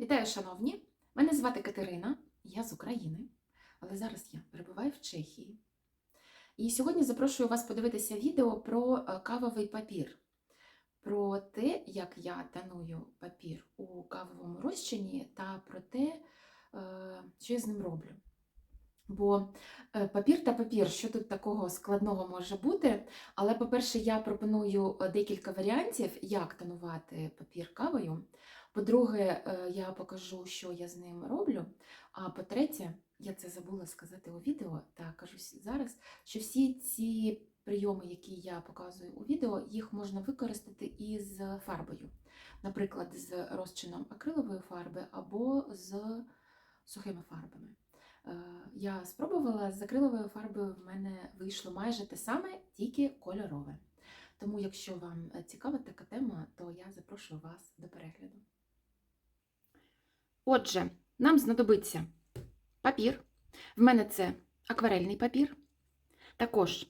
Вітаю, шановні! Мене звати Катерина, я з України, але зараз я перебуваю в Чехії. І сьогодні запрошую вас подивитися відео про е, кавовий папір, про те, як я таную папір у кавовому розчині та про те, е, що я з ним роблю. Бо е, папір та папір, що тут такого складного може бути? Але, по-перше, я пропоную декілька варіантів, як танувати папір кавою. По-друге, е, я покажу, що я з ним роблю. А по-третє, я це забула сказати у відео, та кажу зараз, що всі ці прийоми, які я показую у відео, їх можна використати із фарбою. Наприклад, з розчином акрилової фарби або з сухими фарбами. Е, Я спробувала з акриловою фарбою, в мене вийшло майже те саме, тільки кольорове. Тому, якщо вам е, цікава така тема, то я запрошую вас до перегляду. Отже, нам знадобиться папір. В мене це акварельний папір, також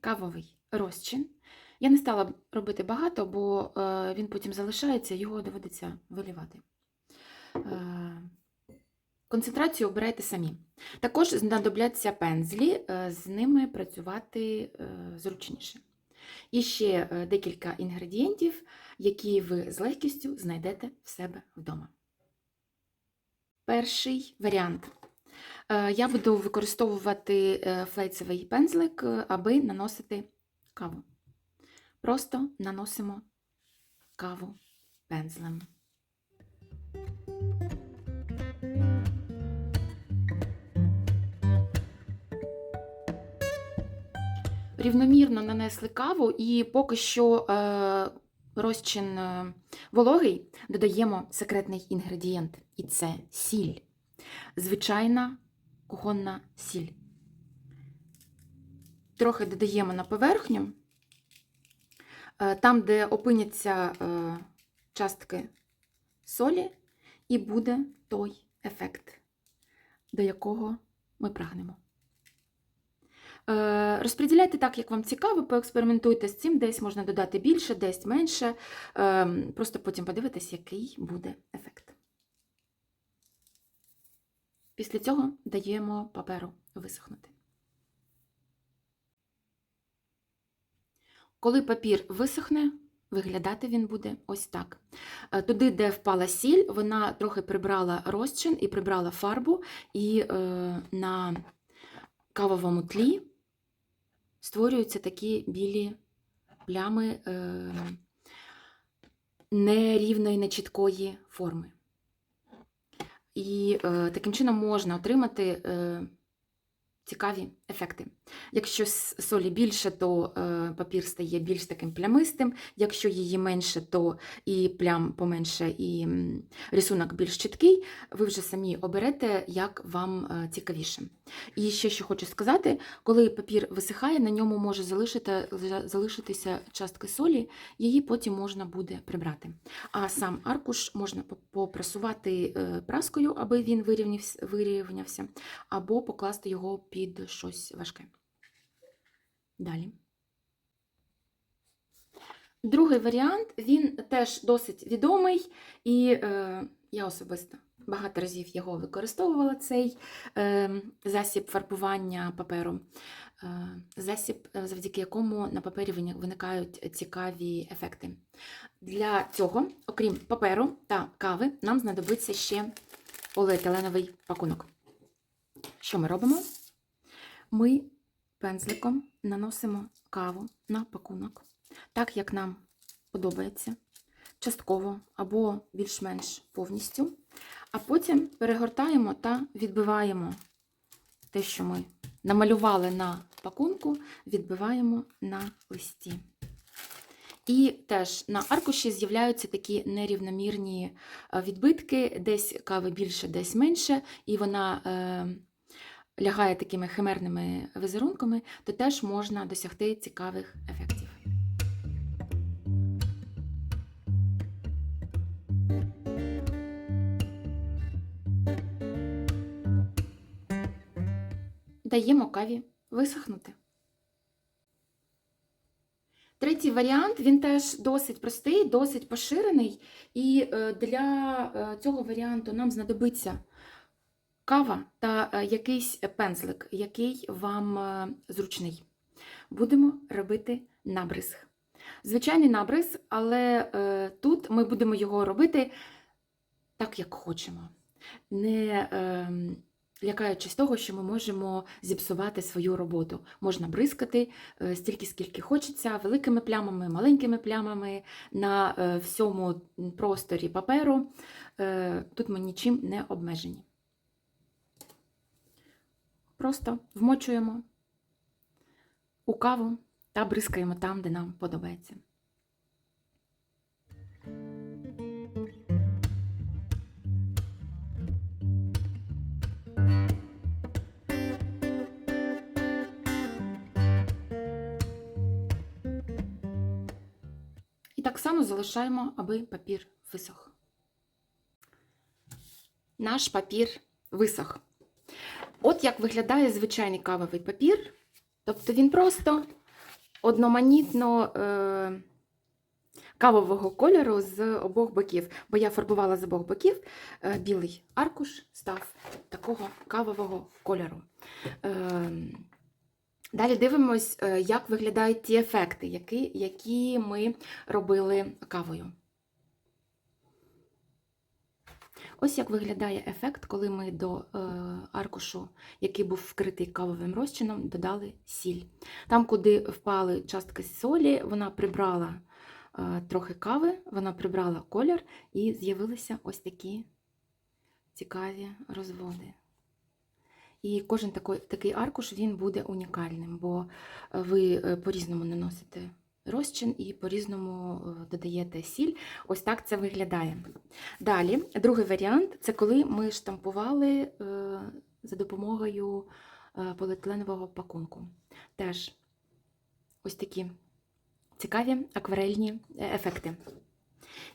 кавовий розчин. Я не стала робити багато, бо е, він потім залишається, його доводиться вилівати. Е, концентрацію обирайте самі. Також знадобляться пензлі, е, з ними працювати зручніше. І ще декілька інгредієнтів, які ви з легкістю знайдете в себе вдома. Перший варіант. Е, Я буду використовувати е, флейцевий пензлик, е, аби наносити каву. Просто наносимо каву пензлем. Рівномірно нанесли каву, і поки що розчин е, вологий, додаємо секретний інгредієнт, і це сіль. Звичайна кухонна сіль. Трохи додаємо на поверхню, е, там, де опиняться е, частки солі, і буде той ефект, до якого ми прагнемо. Е, Розподіляйте так, як вам цікаво, поекспериментуйте з цим, десь можна додати більше, десь менше. Е, Просто потім подивитесь, який буде ефект. Після цього даємо паперу висохнути. Коли папір висохне, виглядати він буде ось так. Е, Туди, де впала сіль, вона трохи прибрала розчин і прибрала фарбу, і е, на кавовому тлі створюються такі білі плями е, нерівної, нечіткої форми. І е, таким чином можна отримати е, цікаві ефекти. Якщо солі більше, то е, папір стає більш таким плямистим, якщо її менше, то і плям поменше, і рисунок більш чіткий. Ви вже самі оберете, як вам е, цікавіше. І ще що хочу сказати, коли папір висихає, на ньому може залишити, залишитися частки солі, її потім можна буде прибрати. А сам аркуш можна попрасувати е, праскою, аби він вирівнявся, або покласти його під щось важке. Далі. Другий варіант, він теж досить відомий, і е, я особисто багато разів його використовувала, цей е, засіб фарбування паперу. Е, засіб, е, завдяки якому на папері виникають цікаві ефекти. Для цього, окрім паперу та кави, нам знадобиться ще поліетиленовий пакунок. Що ми робимо? Ми пензликом наносимо каву на пакунок, так як нам подобається, частково або більш-менш повністю. А потім перегортаємо та відбиваємо те, що ми намалювали на пакунку, відбиваємо на листі. І теж на аркуші з'являються такі нерівномірні е, відбитки, десь кави більше, десь менше, і вона е, лягає такими химерними візерунками, то теж можна досягти цікавих ефектів. Даємо каві висохнути. Третій варіант він теж досить простий, досить поширений. І е, для е, цього варіанту нам знадобиться кава та е, якийсь пензлик, який вам е, зручний. Будемо робити набризг. Звичайний набриз, але е, тут ми будемо його робити так, як хочемо. Не лякаючись того, що ми можемо зіпсувати свою роботу. Можна бризкати стільки, скільки хочеться, великими плямами, маленькими плямами на всьому просторі паперу. Тут ми нічим не обмежені. Просто вмочуємо у каву та бризкаємо там, де нам подобається. І так само залишаємо, аби папір висох. Наш папір висох. От як виглядає звичайний кавовий папір. Тобто він просто одноманітно е, кавового кольору з обох боків. Бо я фарбувала з обох боків, е, білий аркуш став такого кавового кольору. Е, Далі дивимось, е, як виглядають ті ефекти, які, які ми робили кавою. Ось як виглядає ефект, коли ми до е, аркушу, який був вкритий кавовим розчином, додали сіль. Там, куди впали частки солі, вона прибрала е, трохи кави, вона прибрала колір і з'явилися ось такі цікаві розводи. І кожен такий, аркуш він буде унікальним, бо ви е, по-різному наносите розчин і по-різному е, додаєте сіль. Ось так це виглядає. Далі, другий варіант це коли ми штампували е, за допомогою е, поліетиленового пакунку. Теж ось такі цікаві акварельні ефекти.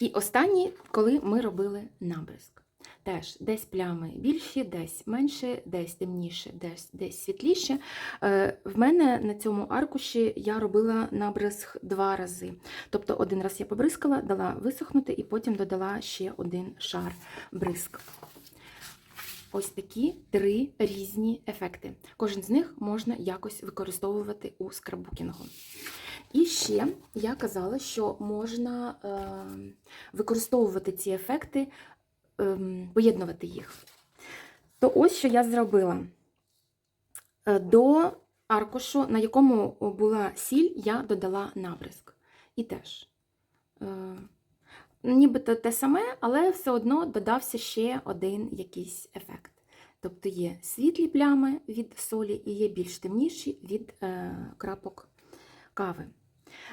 І останній, коли ми робили набризк. Теж десь плями більші, десь менше, десь темніше, десь, десь світліше. Е, В мене на цьому аркуші я робила набризк два рази. Тобто один раз я побризкала, дала висохнути і потім додала ще один шар бризк. Ось такі три різні ефекти. Кожен з них можна якось використовувати у скраббукінгу. І ще я казала, що можна е, використовувати ці ефекти поєднувати їх. То ось що я зробила. Е, До аркушу, на якому була сіль, я додала набризк. І теж. Е, Нібито те саме, але все одно додався ще один якийсь ефект. Тобто є світлі плями від солі і є більш темніші від е, крапок кави.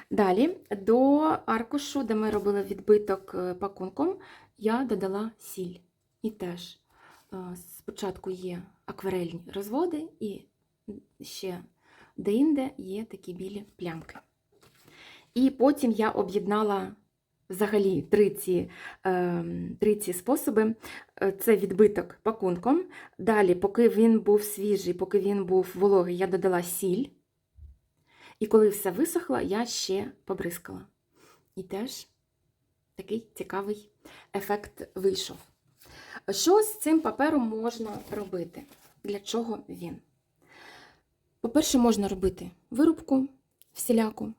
Далі до аркушу, де ми робили відбиток е, пакунком, я додала сіль. І теж е, спочатку є акварельні розводи, і ще деінде є такі білі плямки. І потім я об'єднала взагалі три ці, е, три ці способи. Це відбиток пакунком. Далі, поки він був свіжий, поки він був вологий, я додала сіль. І коли все висохло, я ще побризкала. І теж такий цікавий ефект вийшов. Що з цим папером можна робити? Для чого він? По-перше, можна робити вирубку всіляку.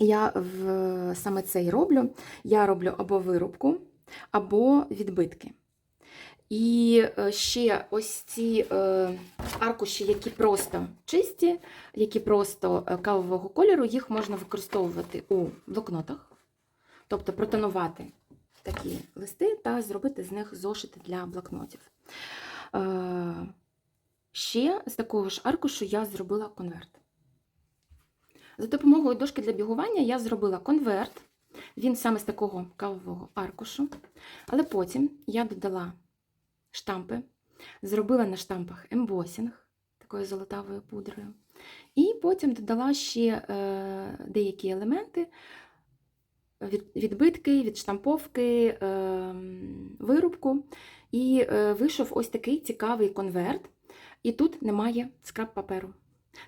Я в, саме це і роблю. Я роблю або вирубку, або відбитки. І е, ще ось ці е, аркуші, які просто чисті, які просто е, кавового кольору, їх можна використовувати у блокнотах, тобто протонувати такі листи та зробити з них зошити для блокнотів. Ще з такого ж аркушу я зробила конверт. За допомогою дошки для бігування я зробила конверт. Він саме з такого кавового аркушу. Але потім я додала штампи, зробила на штампах ембосінг такою золотавою пудрою. І потім додала ще е, деякі елементи, від, відбитки, відштамповки, е, вирубку. І е, вийшов ось такий цікавий конверт. І тут немає скраб паперу.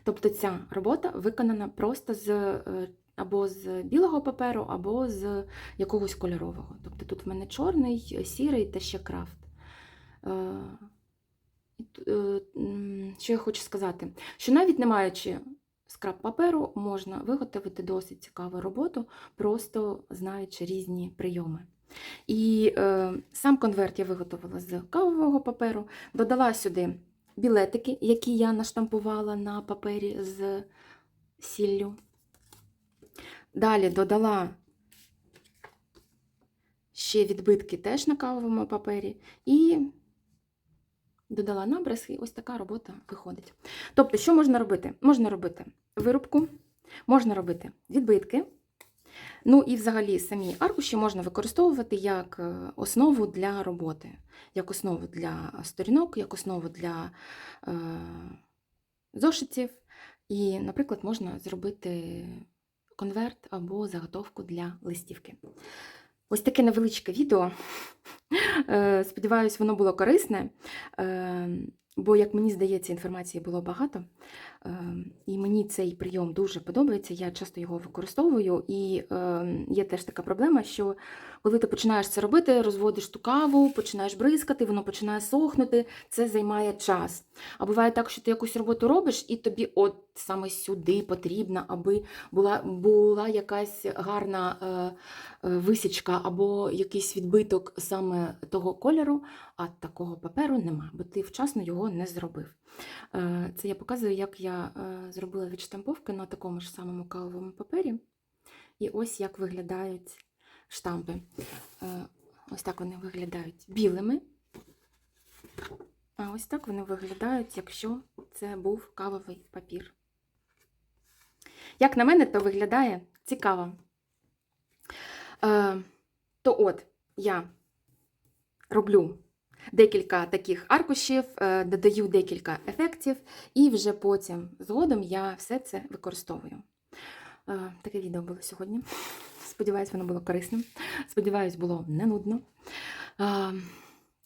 Тобто ця робота виконана просто з або з білого паперу, або з якогось кольорового. Тобто тут в мене чорний, сірий та ще крафт. Е, е, Що я хочу сказати? Що навіть не маючи скраб паперу, можна виготовити досить цікаву роботу, просто знаючи різні прийоми. І е, сам конверт я виготовила з кавового паперу, додала сюди білетики, які я наштампувала на папері з сіллю. Далі додала ще відбитки теж на кавовому папері. І додала набраз, і ось така робота виходить. Тобто, що можна робити? Можна робити вирубку, можна робити відбитки. Ну і взагалі самі аркуші можна використовувати як е, основу для роботи, як основу для сторінок, як основу для е, зошитів. І, наприклад, можна зробити конверт або заготовку для листівки. Ось таке невеличке відео. Е, Сподіваюсь, воно було корисне, е, бо, як мені здається, інформації було багато. Е, І мені цей прийом дуже подобається. Я часто його використовую. І е, є теж така проблема, що коли ти починаєш це робити, розводиш ту каву, починаєш бризкати, воно починає сохнути, це займає час. А буває так, що ти якусь роботу робиш, і тобі от саме сюди потрібно, аби була, була якась гарна е, е, висічка або якийсь відбиток саме того кольору, а такого паперу нема, бо ти вчасно його не зробив. Е, Це я показую, як я е, зробила відштамповки на такому ж самому кавовому папері. І ось як виглядають штампи. Е, Ось так вони виглядають білими. А ось так вони виглядають, якщо це був кавовий папір. Як на мене, то виглядає цікаво. То от я роблю декілька таких аркушів, е, додаю декілька ефектів, і вже потім згодом я все це використовую. Е, Таке відео було сьогодні. Сподіваюсь, воно було корисним. Сподіваюсь, було не нудно. Е,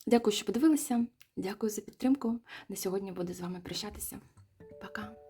Дякую, що подивилися. Дякую за підтримку. На сьогодні буду з вами прощатися. Пока!